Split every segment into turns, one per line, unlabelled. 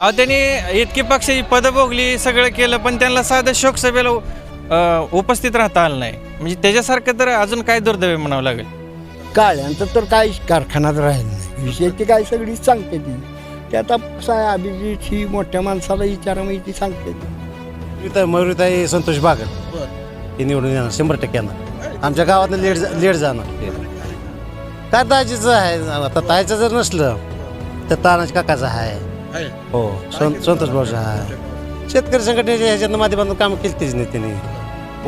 अहो त्यांनी इतकी पक्षाची पदं भोगली सगळं केलं पण त्यांना साधं शोकसभेला अं, उपस्थित राहता आलं नाही. म्हणजे त्याच्यासारखं तर अजून काय दुर्दैव म्हणावं लागेल?
काळ्यांचं तर काही कारखानाच राहील नाही. विषयाची काय सगळी सांगते ती. ते आता कसं आहे अभिजित ही मोठ्या माणसाला विचारा ती सांगते ती.
इथं मयुरीताई संतोष बागल. हे निवडून येणार शंभर टक्के येणार. आमच्या गावातनं लेट लेट जाणार. काय दाजीचं आहे आता ताईचं जर नसलं तर तानाज काकाचं आहे. हो सं- संतोष शेतकरी संघटनेच्या ह्याच्यातनं माध्यमातून काम केली तेच नाही त्यांनी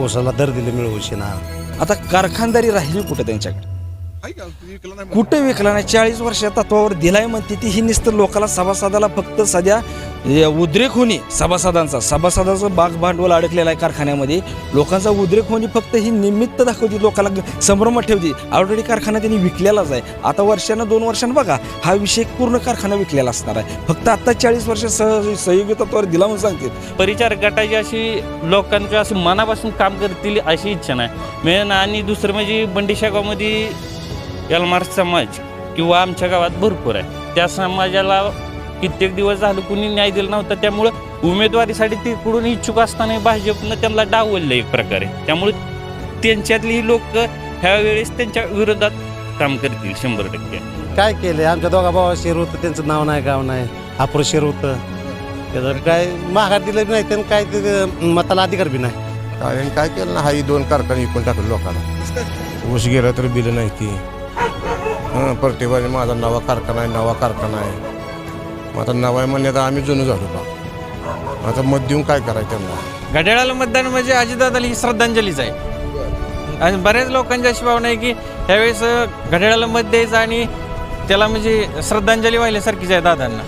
ऊसाला दर दिले मिळवूशी ना.
आता कारखानदारी राहिली कुठं त्यांच्याकडे? कुठे विकला नाही? चाळीस वर्ष तत्वावर दिलाय म्हणते ती. ही नुसतं लोकाला सभासदाला फक्त सध्या उद्रेक होणे सभासदांचा. सभासदाचं बाग भांडवल अडकलेलं आहे कारखान्यामध्ये. लोकांचा उद्रेक होणे फक्त ही निमित्त दाखवते लोकांना संभ्रमात ठेवते. ऑलरेडी कारखाना त्यांनी विकलेलाच आहे. आता वर्षानं दोन वर्षानं बघा हा विषय पूर्ण कारखाना विकलेला असणार आहे. फक्त आता चाळीस वर्ष सह सहयोगी तत्वावर दिला म्हणून सांगते.
परिचार गटाची अशी लोकांच्या असं मनापासून काम करतील अशी इच्छा नाही. मेन आणि दुसरं म्हणजे बंडीशागामध्ये यलमार समाज किंवा आमच्या गावात भरपूर आहे. त्या समाजाला कित्येक दिवस झालं कुणी न्याय दिला नव्हता. त्यामुळं उमेदवारीसाठी तिकडून इच्छुक असताना भाजपनं त्यांना डावललं एक प्रकारे. त्यामुळे त्यांच्यातली ही लोक ह्या वेळेस त्यांच्या विरोधात काम करतील शंभर टक्के.
काय केलं आमच्या दोघा भावा शेर होतं त्यांचं नाव नाही गाव नाही. अपुरं शेर होतं. त्याचं काय महागात दिलं नाही त्यांना काय ते मताला अधिकार बी नाही.
कारण काय केलं ना? हाही दोन कारखाने विकून टाकले लोकांना. ऊस गेला तर बिल नाही ती. हं प्रतिभाने माझा नवा कारखाना आहे नवा कारखाना आहे. मग आता नवा आहे म्हणण्यात आम्ही जुनं झालो का आता मत देऊन काय करायचं त्यांना?
घड्याळाला मतदान म्हणजे अजितदादाला ही श्रद्धांजलीच आहे. आणि बऱ्याच लोकांची अशी भावना आहे की ह्यावेळेस घड्याळाला मत द्यायचं आणि त्याला म्हणजे श्रद्धांजली वाहिल्यासारखीच आहे दादांना.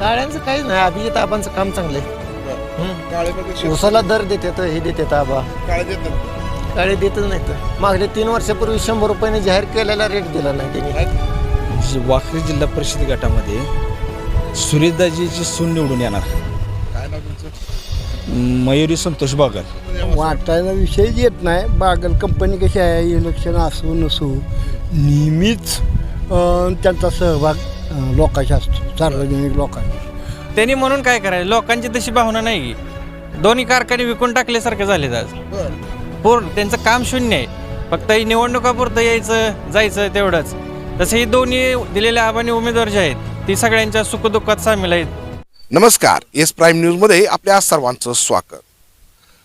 काळ्यांचं काही नाही अभिजित आबांचं काम चांगलं आहे. उसाला दर देते हे देते आबा. काळे देतच नाही तर मागल्या तीन वर्षापूर्वी शंभर रुपयाने जाहीर केलेला रेट दिला नाही त्यांनी.
जी वाखरी जिल्हा परिषद गटामध्ये सुरेशदाजीची सून निवडून येणार. मयुरी संतोष बागल.
वाटायला विषयच येत नाही. बागल कंपनी कशी आहे? इलेक्शन असो नसो नेहमीच अं, त्यांचा सहभाग अं, लोकांचा असतो. सार्वजनिक लोकांचा
त्यांनी म्हणून काय करायचं? लोकांची तशी भावना नाही की दोन्ही कारखाने विकून टाकल्यासारखे झाले आज. पूर्ण त्यांचं काम शून्य आहे. फक्त ही निवडणुकापुरतं यायचं जायचं तेवढंच. तसं ही दोन्ही दिलेल्या आबानी उमेदवार जे आहेत ती सगळ्यांच्या सुखदुःखात सामील आहेत.
नमस्कार एस प्राईम न्यूजमध्ये आपल्या सर्वांचं स्वागत.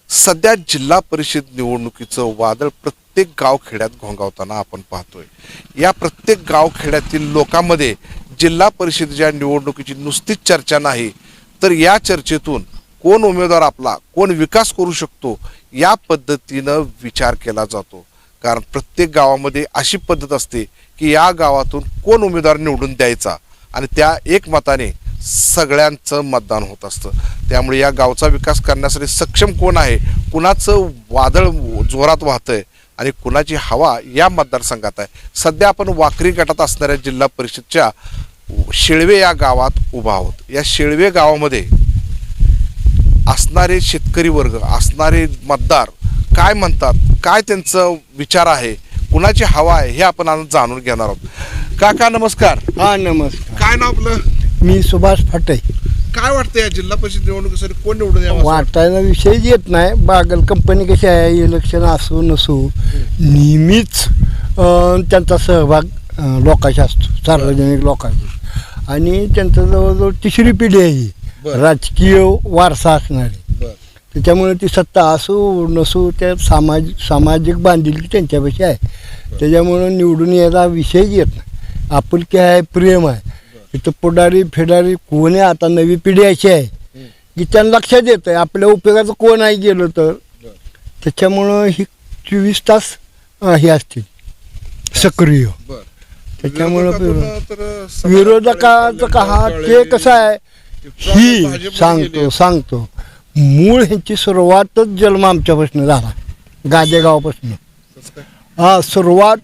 सध्या जिल्हा परिषद निवडणुकीचं वादळ प्रत्येक गावखेड्यात घोंगावताना आपण पाहतोय. या प्रत्येक गावखेड्यातील लोकांमध्ये जिल्हा परिषदेच्या निवडणुकीची नुसतीच चर्चा नाही तर या चर्चेतून कोण उमेदवार आपला कोण विकास करू शकतो या पद्धतीनं विचार केला जातो. कारण प्रत्येक गावामध्ये अशी पद्धत असते की या गावातून कोण उमेदवार निवडून द्यायचा आणि त्या एक मताने सगळ्यांचं मतदान होत असतं. त्यामुळे या गावचा विकास करण्यासाठी सक्षम कोण आहे कुणाचं वादळ जोरात वाहतंय आणि कुणाची हवा या मतदारसंघात आहे. सध्या आपण वाकरी गटात असणाऱ्या जिल्हा परिषदच्या शेळवे या गावात उभा आहोत. या शेळवे गावामध्ये असणारे शेतकरी वर्ग असणारे मतदार काय म्हणतात? काय त्यांचं विचार आहे? कुणाची हवा आहे? हे आपण आज जाणून घेणार आहोत. काका नमस्कार.
हा नमस्कार.
काय नाव आपलं?
मी सुभाष फाटे.
काय वाटतं या जिल्हा परिषद निवडणुकीसाठी? कोण निवडून यावं असं
वाटायला विषयच येत नाही. बागल कंपनी कशी आहे? इलेक्शन असो नसो नेहमीच अं, त्यांचा सहभाग अं, लोकांचा असतो. सार्वजनिक लोकांचा आणि त्यांचं जवळजवळ तिसरी पिढी आहे ही.
बरं.
राजकीय वारसा असणारी.
बरं.
त्याच्यामुळे ती सत्ता असो नसो त्या सामाज सामाजिक बांधिलकी त्यांच्यापाशी आहे. त्याच्यामुळं निवडून यायचा विषयच येत नाही. आपुलकी आहे प्रेम आहे. इथं पुढारी फेडारी कोणी आता नवी पिढी अशी आहे की त्यांना लक्षात येतं आहे आपल्या उपयोगाचं कोण आहे गेलं तर. त्याच्यामुळं ही चोवीस तास अं, हे असतील. सक्रिय.
बरं.
त्याच्यामुळं विरोधकाचं का हा ते कसं आहे? ही सांगतो. सांगतो. मूळ ह्यांची सुरुवातच जन्म आमच्यापासून झाला. गादेगावपासून. हा सुरुवात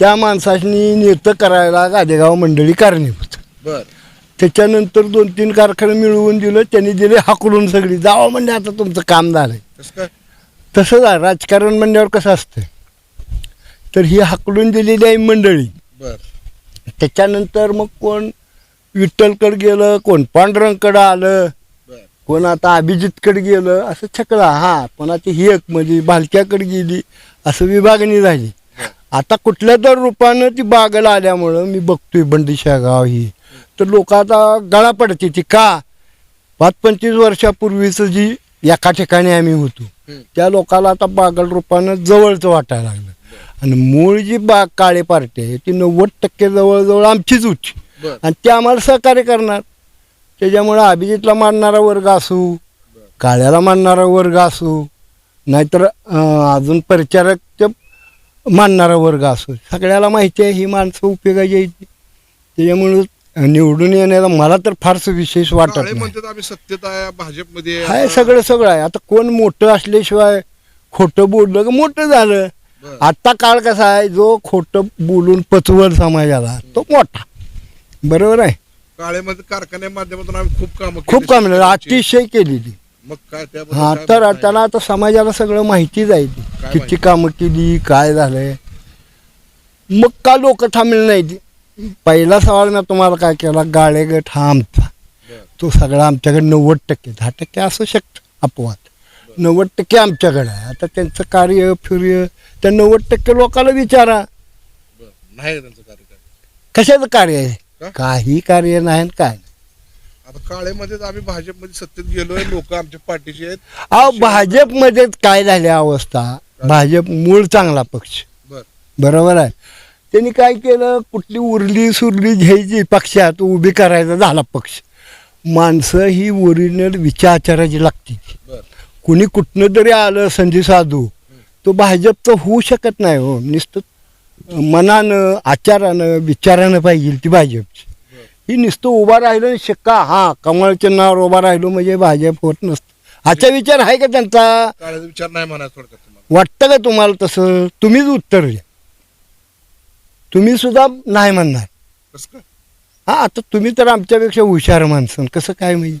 त्या माणसानी नेतं करायला गादेगाव मंडळी कारणीभूत.
बरं.
त्याच्यानंतर दोन तीन कारखाने मिळवून दिलं त्यांनी दिले हाकलून सगळी. जावं म्हणजे आता तुमचं काम झालंय? तसंच आहे राजकारण म्हणल्यावर कसं असतं तर ही हाकलून दिलेली आहे मंडळी. त्याच्यानंतर मग कोण? विठ्ठलकडे गेलं कोण पांडुरंगकडं आलं कोण आता अभिजितकडे गेलं असं छकला हा कोणाची ही एक म्हणजे भालक्याकडे गेली असं विभागणी झाली. आता कुठल्या तर रूपानं ती बागल आल्यामुळं मी बघतोय बंदिशा गाव ही. तर लोक आता गळा पडते ती का? पाच पंचवीस वर्षापूर्वीचं जी एका ठिकाणी आम्ही होतो त्या लोकाला आता बागल रूपानं जवळचं वाटायला लागलं. आणि मूळ जी बाग काळे पार्टी आहे ती नव्वद टक्के जवळजवळ आमचीच होती. आणि ते आम्हाला सहकार्य करणार. त्याच्यामुळं अभिजितला मानणारा वर्ग असू काळ्याला मानणारा वर्ग असू नाहीतर अजून परिचारक मानणारा वर्ग असू. सगळ्याला माहिती आहे ही माणसं उपयोगाची आहेत. त्याच्यामुळं निवडून येण्याला मला तर फारसं विशेष वाटत नाही.
आहे भाजपमध्ये
आहे. सगळं सगळं आहे. आता कोण मोठं असल्याशिवाय खोटं बोललं का मोठं झालं. आत्ता काळ कसा आहे जो खोटं बोलून पचवल समाजाला तो मोठा. बरोबर आहे.
काळे मध्ये कारखान्या माध्यमातून आम्ही खूप काम
खूप काम अतिशय केली ती
मग काय त्याबद्दल
हा
काय
तर
म्हणताय?
त्याला आता समाजाला सगळं माहितीच आहे. ती
काय
किती
माहिती?
कामं केली काय झालंय? मग का लोक थांबले नाही ती पहिला सवाल मी तुम्हाला काय केला? गाळे गट हा आमचा.
बरं.
तो सगळा आमच्याकडे नव्वद टक्के दहा टक्के असू शकतं अपवाद. नव्वद टक्के आमच्याकडे आहे. आता त्यांचं कार्य फिर्य त्या नव्वद टक्के लोकांना विचारा.
बरं. नाही त्यांचं कार्यक्रम
कशाचं कार्य आहे?
का?
काही कार्य नाही आणि काय नाही.
आता काळेमध्ये आम्ही भाजपमध्ये सत्तेत गेलोय लोक आमच्या पाठीशी आहेत.
अहो भाजपमध्ये काय झाली अवस्था? भाजप मूळ चांगला पक्ष.
बर.
बरोबर आहे. त्यांनी काय केलं? कुठली उरली सुरली घ्यायची पक्षात उभी करायचा झाला पक्ष. माणसं ही ओरिजिनल विचाराची लागते
बर.
कुणी कुठनं तरी आलं संधी साधू. तो भाजपचं होऊ शकत नाही हो. नुसतं मनानं आचारानं विचारानं पाहिजे ती भाजपची. ही नुसतं उभा राहिलं शिक्का हा कमळ चिन्हावर उभा राहिलो म्हणजे भाजप होत नसतं. आजचा विचार आहे का त्यांचा?
विचार नाही म्हणायचं थोडक्यात तुम्हाला.
वाटतं का तुम्हाला तसं? तुम्हीच उत्तर द्या. तुम्ही सुद्धा नाही म्हणणार.
कसं काय?
हा आता तुम्ही तर आमच्यापेक्षा हुशार माणसं. कसं काय म्हणजे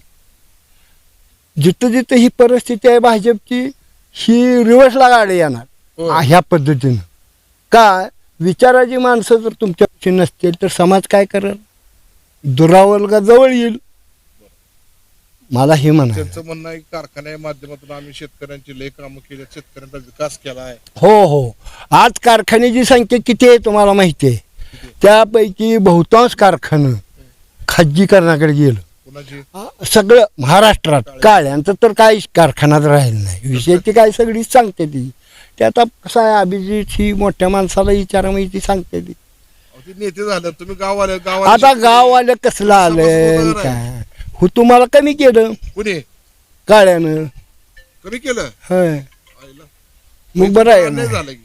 जिथं जिथं ही परिस्थिती आहे भाजपची ही रिव्हर्सला गाडी येणार. आ, ह्या पद्धतीनं. का? विचाराची माणसं जर तुमच्यापाशी नसतील तर समाज काय करेल? दुरावल जवळ येईल. मला हे म्हणायचं
त्यांचं म्हणणं आहे की कारखान्या माध्यमातून आम्ही शेतकऱ्यांची लय कामं केली शेतकऱ्यांचा विकास केला आहे.
हो हो. आज कारखान्याची संख्या किती आहे तुम्हाला माहिती आहे? त्यापैकी बहुतांश कारखानं खाजगीकरणाकडे गेलं.
कुणाची?
आ, सगळं महाराष्ट्रात. काळ्यांचं तर काही कारखानाच राहिलं नाही. विषयाची काय सगळीच सांगते ती. ते आता कसं आहे अभिजित ही मोठ्या माणसाला विचारा माहिती सांगते ती.
नेते झालं तुम्ही गाव आले गाव
आता गाव आलं कसलं आलं
समजलं
काय? हो तुम्हाला कमी केलं.
कुणी?
काळ्यानं.
कमी केलं? आईला.
मग बरं आहे
अन्याय
ना.
झाला की.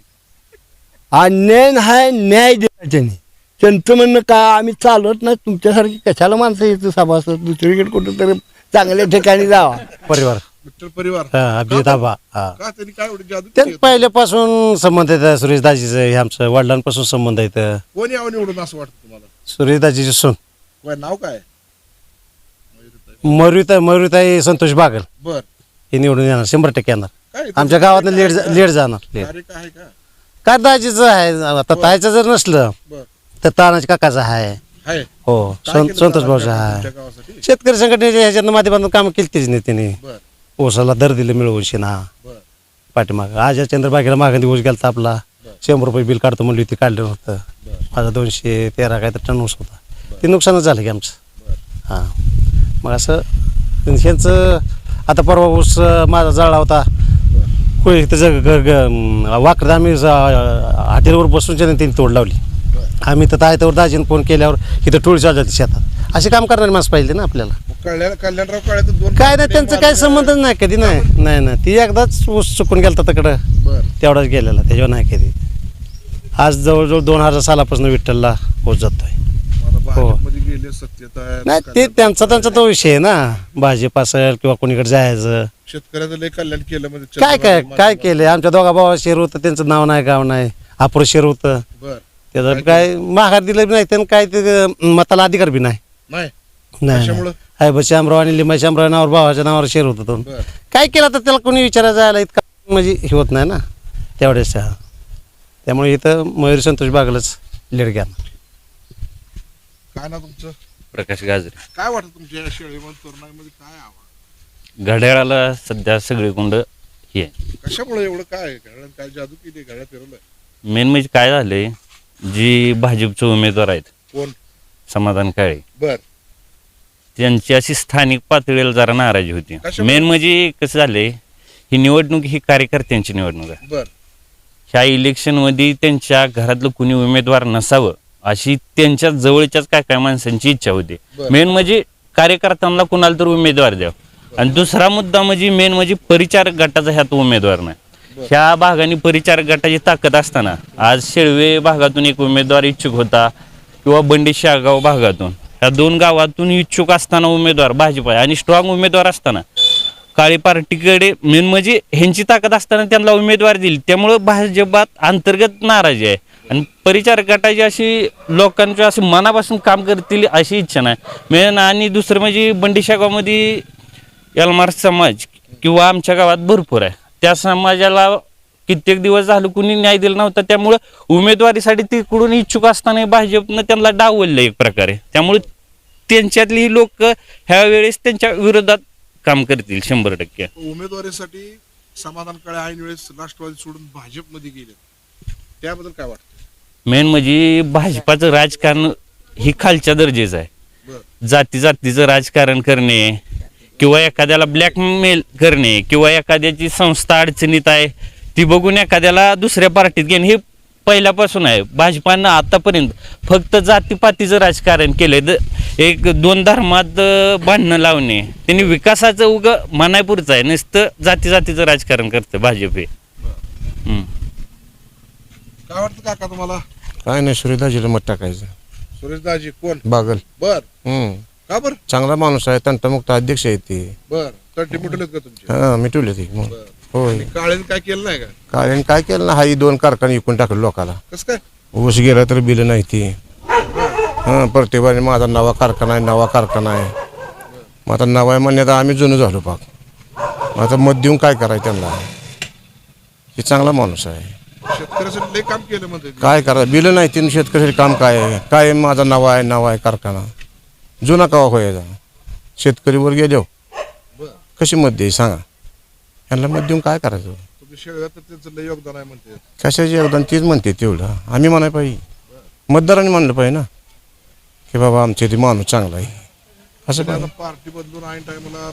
अन्याय हाय न्याय दिला त्यांनी त्यांचं म्हणणं का आम्ही चालवत नाही तुमच्यासारखी कशाला माणसं येतं सभासद? दुसरीकडे कुठं तरी चांगल्या ठिकाणी जावा.
परिवार.
विठ्ठल परिवार.
हा, हा
का त्यांनी काय एवढी जादू?
पहिल्यापासून संबंध आहेत सुरेश दाजीचं हे आमचं वडिलांपासून संबंध आहेत.
कोण यावं निवडून असं वाटतं तुम्हाला?
सुरेश दाजीचे सून
काय नाव काय?
मयुरीताई मयुरीताई संतोष बागल.
बर.
हे निवडून येणार शंभर टक्के येणार.
काय
आमच्या गावातनं लेट लेट जाणार लेट.
आहे का?
काय दाजीचं आहे? आता तायचं जर नसलं
बर.
तर तानाच्या काकाचं आहे.
आहे.
हो
काय
सं-
केलं
संतोष
दादा
भाऊचं
तुमच्या
आहे.
गावासाठी?
शेतकरी संघटनेच्या ह्याच्यानं माध्यमातून काम केली नाही त्यांनी
बर.
ऊसाला दर दिले मिळवून शिना. पाठीमाग. आज चंद्रबागेला मागं दिवस गेलता आपला. शंभर रुपये बिल काढतो म्हणली होती काढलं होतं माझा दोनशे तेरा काय तर टन ऊस होता ते नुकसानच झालं की आमचं. हां. मग असं ह्यांचं आता परवा ऊस माझा जळला होता. होय त्याचं वाकडं आम्ही हॉटेलवर बसून त्याने त्यांनी तोड लावली. आम्ही तर तायत्यावर दाजीनं फोन केल्यावर इथं टोळी जाते शेतात. असे काम करणारे माणसं पाहिजे ना आपल्याला.
कल्याण कल्याणराव दोन
काय नाही त्यांचं काय संबंधच नाही कधी नाही. नाही ना ती एकदाच ऊस चुकून गेलता तिकडं.
बर.
तेवढाच गेलेला त्याच्यावर नाही कधी. आज जवळजवळ दोन हजार सालापासून विठ्ठलला ऊस जातोय.
आता भाजपमध्ये गेले सत्तेत आहे
हो. नाही ते त्यांचा त्यांचा तो विषय आहे ना. भाजप असेल किंवा कोणीकडे जायचं.
शेतकऱ्याचं लय कल्याण केलं म्हणजे
काय काय काय केलंय? आमच्या दोघा भावा शेर होतं त्यांचं नाव नाही गाव नाही. अपुरं शेर होतं.
बर.
त्याचं काय माघार दिलं बी नाही त्यांना काय ते अं, मताला अधिकार बी नाही.
नाही.
नाही? आहे बस शामराव आणि लिंबा शामराव नावावर भावाच्या नावावर शेर होतं तो. काय केलं तर त्याला कोणी विचारायला जायला? इतका म्हणजे हे होत नाही ना तेवढ्याच त्यामुळे इथं मयूर संतोष बागलच लीड घ्या
काय ना तुमचं?
प्रकाश गाजरे.
काय वाटतं तुमच्या या शेळीमध्ये तरुणाईमध्ये काय
घड्याळाला सध्या सगळी कुंड हे. आहे.
कशामुळे एवढं काय आहे? काय जादू केली घड्याळ फिरवलंय?
मेन म्हणजे काय झालंय जी भाजपचे उमेदवार आहेत
कोण?
समाधान काळे.
बर.
त्यांची अशी स्थानिक पातळीला जरा नाराजी होती? मेन म्हणजे कसं झालंय ही निवडणूक ही कार्यकर्त्यांची निवडणूक आहे. ह्या इलेक्शनमध्ये त्यांच्या घरातलं कुणी उमेदवार नसावं अशी त्यांच्या जवळच्याच काय काय माणसांची इच्छा होती. मेन म्हणजे कार्यकर्त्यांना कुणाला तर उमेदवार द्यावं. आणि दुसरा मुद्दा म्हणजे मेन म्हणजे परिचारक गटाचा ह्यात उमेदवार नाही. ह्या भागाने परिचारक गटाची ताकद असताना आज शेळवे भागातून एक उमेदवार इच्छुक होता किंवा बंडी शाळगाव भागातून. ह्या दोन गावातून इच्छुक असताना उमेदवार भाजप आहे आणि स्ट्रॉंग उमेदवार असताना. काळी पार्टीकडे मेन म्हणजे ह्यांची ताकद असताना त्यांना उमेदवार दिली. त्यामुळं भाजपात अंतर्गत नाराजी आहे. आणि परिचार गटाची अशी लोकांच्या असं मनापासून काम करतील अशी इच्छा नाही. मेन आणि दुसरं म्हणजे बंडीशागावमध्ये यलमार समाज किंवा आमच्या गावात भरपूर आहे. त्या समाजाला कित्येक दिवस झालं कुणी न्याय दिला नव्हता. त्यामुळं उमेदवारीसाठी तिकडून इच्छुक असताना भाजपनं त्यांना डावललं एक प्रकारे. त्यामुळे त्यांच्यातली लोक ह्या वेळेस त्यांच्या विरोधात काम करतील शंभर टक्के.
उमेदवारीसाठी समाधान काळे ऐन वेळेस राष्ट्रवादी सोडून भाजपमध्ये गेले. त्याबद्दल काय वाटतं?
मेन म्हणजे भाजपाचं राजकारण ही खालच्या दर्जेचं आहे. जाती जातीचं राजकारण करणे किंवा एखाद्याला ब्लॅकमेल करणे किंवा एखाद्याची संस्था अडचणीत आहे ती बघून एखाद्याला दुसऱ्या पार्टीत घेणे हे पहिल्यापासून आहे. भाजपानं आतापर्यंत फक्त जातीपातीचं राजकारण केलंय. द एक दोन धर्मात भांडणं लावणे. त्यांनी विकासाचं उग मनायपूरचं आहे. नुसतं जाती जातीचं राजकारण करतं भाजप हे. हम्म.
काय वाटतं काका तुम्हाला?
काय नाही सुरेदाजीला मत टाकायचं.
सुरेश दाजी कोण?
बागल.
बर.
हम्म.
का बर?
चांगला माणूस आहे तंटमुक्त अध्यक्ष आहे ते.
बर. का तुमचे?
हा मिटवले ते मग
बर.
होय.
आणि काय केलं नाही का?
काय काय केलं ना हा ही दोन कारखाने विकून टाकले लोकाला.
कसं काय?
ऊस गेला तर बिल नाही ती. हां प्रतिभाने माझा नवा कारखाना आहे नवा कारखाना आहे. मग आता नवा आहे म्हणण्यात आम्ही जुनं झालो पाक. मग आता मत देऊन काय करायचं त्यांना? हे चांगला माणूस आहे.
शेतकऱ्यासाठी लय काम केलं म्हणते
काय करा? बिल नाही तीन शेतकऱ्यासाठी काम काय? आहे काय माझा नवा आहे नवा आहे कारखाना? जुना कवा व्हायचा शेतकरीवर गेलो
बर.
कशी मत द्यायची सांगा? यांना मत देऊन काय करायचं?
त्यांचं लय योगदान आहे म्हणते.
कशाचे योगदान? तीच म्हणते तेवढं. आम्ही म्हणाय पाहिजे. मतदारांनी म्हणलं पाहिजे ना. की बाबा आमचे ते माणूस चांगला आहे. असं
आता
काय
पार्टी बदलून ऐन टायमाला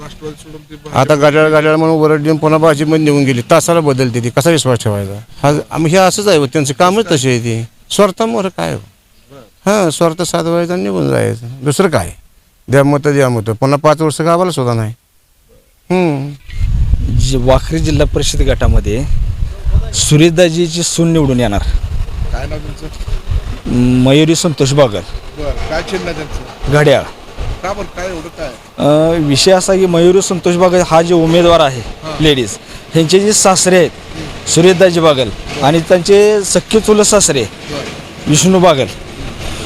राष्ट्रवादी सोडून ते भाजप-
आता गाड्याला गाड्याला म्हणून वरड देऊन पुन्हा भाजीमध्ये निघून गेली. तासाला बदलते ती. कसा विश्वास ठेवायचा? हा आम- हे असंच आहे हो, त्यांचं कामच तसे आहे ते. स्वार्थामुळे काय हो? हां स्वार्थ साधवायचा आणि निघून जायचं. दुसरं काय? द्या मत द्या मत. पुन्हा पाच वर्ष गावाला सुद्धा नाही. हम्म.
जि- वाखरी जिल्हा परिषद गटामध्ये सुरेशदाजीची सून निवडून येणार.
काय नाव त्यांचं
मयुरी संतोष बागल.
बर काय चिन्ह आहे त्यांचं?
घड्याळ.
का बरं काय एवढं काय?
अ, विषय असा की मयुरी संतोष बागल हा जे उमेदवार आहे लेडीज ह्यांचे जे सासरे आहेत सुरेशदाजी बागल आणि त्यांचे सख्खे चुलत सासरे विष्णू बागल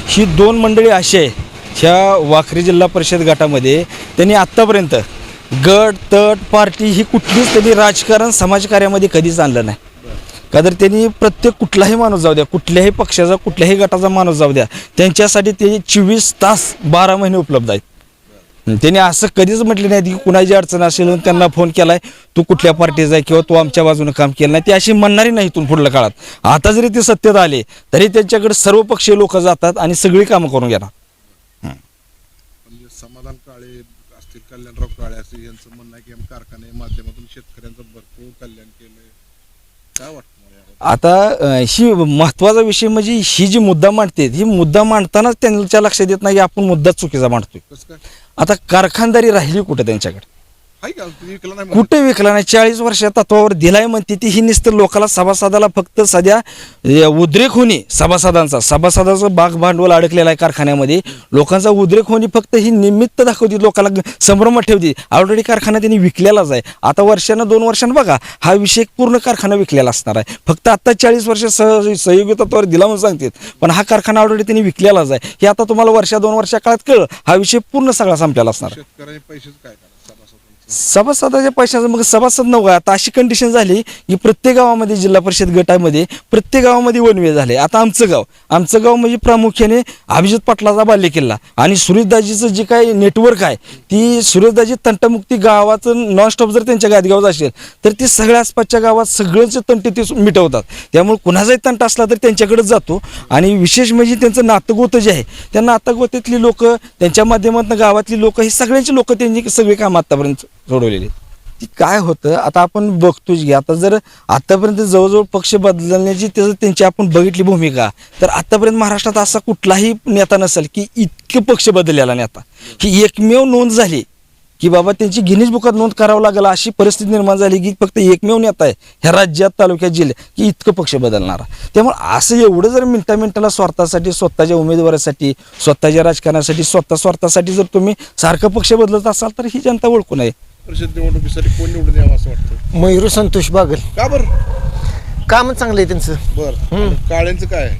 ही दोन मंडळी अशी आहे ह्या वाखरी जिल्हा परिषद गटामध्ये त्यांनी आत्तापर्यंत गट तट पार्टी ही कुठलीच त्यांनी राजकारण समाजकार्यामध्ये कधीच आणलं नाही. का तर त्यांनी प्रत्येक कुठलाही माणूस जाऊ द्या कुठल्याही पक्षाचा कुठल्याही गटाचा माणूस जाऊ द्या त्यांच्यासाठी ते चोवीस तास बारा महिने उपलब्ध आहेत. त्यांनी असं कधीच म्हटले नाही की कुणाची अडचण असेल त्यांना फोन केलाय तू कुठल्या पार्टीचा आहे किंवा तू आमच्या बाजूने काम केलं नाही? ते अशी म्हणणारी नाही इथून पुढल्या काळात. आता जरी ते सत्तेत आले तरी त्यांच्याकडे सर्व पक्षीय लोक जातात आणि सगळी कामं करून घेणार
म्हणजे समाधान काळे असतील कल्याणराव काळे असतील यांचं म्हणणं आहे की आम्ही कारखाने माध्यमातून शेतकऱ्यांचं भरपूर कल्याण केलंय. काय वाटतं यावर?
आता ही महत्त्वाचा विषय म्हणजे ही जी मुद्दा मांडते ही मुद्दा मांडतानाच त्यांच्या लक्षात येत नाही की आपण मुद्दा चुकीचा मांडतोय.
कसं काय?
आता कारखानदारी राहिली कुठे त्यांच्याकडे?
का? विकला नाही?
कुठे विकला नाही? चाळीस वर्षा तत्वावर दिलाय म्हणते ती. ही नुसतं लोकाला सभासदाला फक्त सध्या उद्रेक होणे सभासदांचा. सभासदाचं बाग भांडवल अडकलेलं आहे कारखान्यामध्ये. लोकांचा उद्रेक होणे फक्त ही निमित्त दाखवते लोकांना ग- संभ्रमात ठेवते. ऑलरेडी कारखाना त्यांनी विकलेलाच आहे. आता वर्षानं दोन वर्षानं बघा हा विषय पूर्ण कारखाना विकलेला असणार आहे. फक्त आता चाळीस वर्ष सह सहयोगी तत्वावर दिला म्हणून सांगतात. पण हा कारखाना ऑलरेडी त्यांनी विकलेलाच आहे. हे आता तुम्हाला वर्षा दोन वर्षा काळात कळ हा विषय पूर्ण सगळा संपलेला असणार आहे.
शेतकऱ्यांनी पैसेच काय?
सभासदाच्या पैशाचं मग सभासद नव्हता आता अशी कंडिशन झाली की प्रत्येक गावामध्ये जिल्हा परिषद गटामध्ये प्रत्येक गावामध्ये वनवे झाले. आता आमचं गाव आमचं गाव म्हणजे प्रामुख्याने अभिजित पाटलाचा बाल्य किल्ला आणि सुरेशदाजीचं जे काही नेटवर्क आहे ती सुरेशदाजी तंटमुक्ती गावाचं नॉन स्टॉप जर त्यांच्या गादगावात असेल तर ती सगळ्या आसपासच्या गावात सगळंच तंटे ते मिटवतात. त्यामुळे कुणाचाही तंट असला तर त्यांच्याकडेच जातो आणि विशेष म्हणजे त्यांचं नातगोतं जे आहे त्या नातगोत्यातली लोकं त्यांच्या माध्यमातून गावातली लोकं ही सगळ्यांची लोक त्यांनी सगळी काम आतापर्यंत सोडवलेले ती काय होतं आता आपण बघतोच की आता जर आतापर्यंत जवळजवळ पक्ष बदलण्याची त्याचं त्यांची आपण बघितली भूमिका तर आतापर्यंत महाराष्ट्रात असा कुठलाही नेता नसेल की इतकं पक्ष बदललेला नेता. ही एकमेव नोंद झाली की बाबा त्यांची गिनीज बुकात नोंद करावं लागेल अशी परिस्थिती निर्माण झाली की फक्त एकमेव नेता आहे ह्या राज्यात तालुक्यात जिल्ह्यात की इतकं पक्ष बदलणारा. त्यामुळे असं एवढं जर मिनटा मिनटाला स्वार्थासाठी स्वतःच्या उमेदवारासाठी स्वतःच्या राजकारणासाठी स्वतः स्वार्थासाठी जर तुम्ही सारखं पक्ष बदलत असाल तर ही जनता ओळखू नये.
परिषद निवडणुकीसाठी कोण निवडून यावं असं वाटतं?
मयूर संतोष बागल.
का बरं?
काम चांगलं आहे त्यांचं.
बर. काळ्यांचं काय आहे?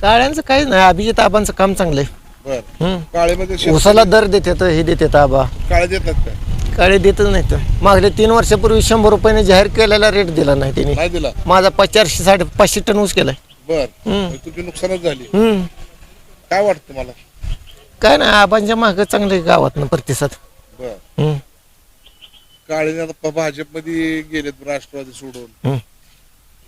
काळ्यांचं काही नाही. अभिजित आबांचं काम चांगलं आहे.
बर.
हम्म.
काळेमध्ये शेत-
उसाला दर देतात हे देतात आबा.
काळे देतात काय
काळे देतच नाहीत. मागल्या तीन वर्षापूर्वी शंभर रुपयाने जाहीर केलेला रेट दिला नाही त्यांनी.
नाही दिला?
माझा पाच चारशे साडे पाचशे टन ऊस केलाय.
बर.
हम्म.
तुझी नुकसानच झाली.
हम्म.
काय वाटतं मला
काय नाही आबांच्या मागं चांगले गावात प्रतिसाद.
बर.
हम्म.
काळे आता भाजपमध्ये गेलेत राष्ट्रवादी सोडून.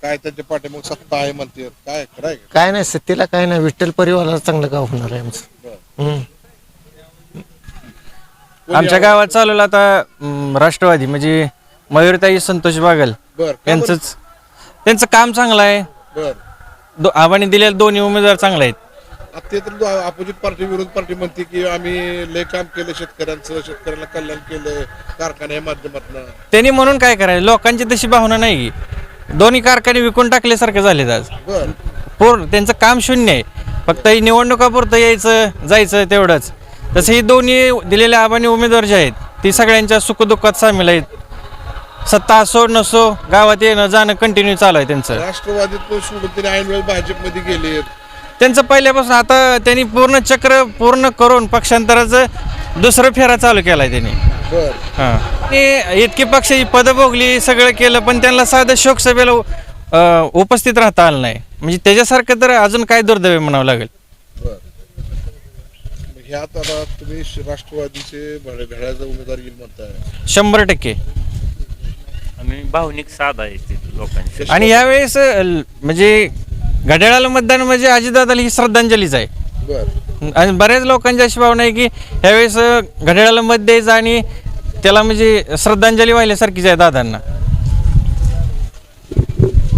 काय त्यांच्या पाठीमाग सत्ता आहे म्हणते. काय खरं आहे का?
काय नाही सत्तेला काय नाही. विठ्ठल परिवाराला चांगलं गाव होणार आहे आमचं.
बर.
हम्म.
कोणी
आमच्या
यावं?
गावात चालवलं आता अं, राष्ट्रवादी म्हणजे मयूरताई संतोष बागल
बर. का बरं?
यांचंच. त्यांचं काम चांगलं आहे.
बर.
दो आबाने दिलेले दोन्ही उमेदवार चांगले आहेत.
आता ते तर अपोजिट पार्टी विरोध पार्टी म्हणते की आम्ही लय काम केलं शेतकऱ्यांचं शेतकऱ्याला कल्याण केलं कारखान्या माध्यमातून.
त्यांनी म्हणून काय करायचं? लोकांची तशी भावना नाही. दोन्ही कारखाने विकून टाकल्यासारखे झालेत आज.
बर.
पूर्ण त्यांचं काम शून्य आहे. फक्त ही निवडणुकापुरतं यायचं जायचं तेवढंच. तसं ही दोन्ही दिलेल्या आबानी उमेदवार जे आहेत ती सगळ्यांच्या सुखदुःखात सामील आहेत. सत्ता असो नसो गावात येणं जाणं कंटिन्यू चालू आहे त्यांचं.
राष्ट्रवादीत सोडून त्यांनी ऐन वेळ भाजपमध्ये गेले
त्यांचं पहिल्यापासून आता त्यांनी पूर्ण चक्र पूर्ण करून पक्षांतराचं दुसरं फेरा चालू केला आहे त्यांनी.
बर.
हां. ते इतकी पक्षाची पदं भोगली सगळं केलं पण त्यांना साधं शोकसभेला अं, उपस्थित राहता आलं नाही. म्हणजे त्याच्यासारखं तर अजून काय दुर्दैव म्हणावं लागेल?
बर. ह्यात आता तुम्ही श- राष्ट्रवादीचे भड- उमेदवार येईल म्हणताय.
शंभर टक्के.
आणि भावनिक साध आहे ते लोकांची.
आणि यावेळेस अं, म्हणजे घड्याळाला मतदान म्हणजे अजितदादाला ही श्रद्धांजलीच आहे. आणि बऱ्याच लोकांची अशी भावना आहे की ह्यावेळेस घड्याळाला मत द्यायचं आणि त्याला म्हणजे श्रद्धांजली वाहिल्यासारखीच आहे दादांना.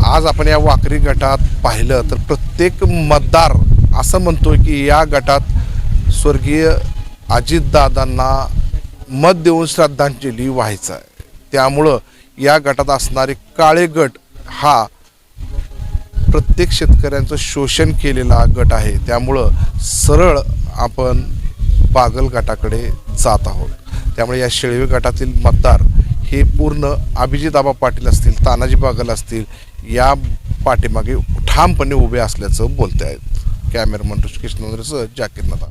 आज आपण या वाकरी गटात पाहिलं तर प्रत्येक मतदार असं म्हणतोय की या गटात स्वर्गीय अजितदादांना मत देऊन श्रद्धांजली व्हायचं आहे. त्यामुळं या गटात असणारे काळे गट हा प्रत्येक शेतकऱ्यांचं शोषण केलेला गट आहे. त्यामुळं सरळ आपण बागल गटाकडे जात आहोत. त्यामुळे या शेळवे गटातील मतदार हे पूर्ण अभिजितआबा पाटील असतील तानाजी बागल असतील या पाठीमागे ठामपणे उभे असल्याचं बोलते आहेत कॅमेरामन ऋषिकेश नंद्रेसह जाकीर नदा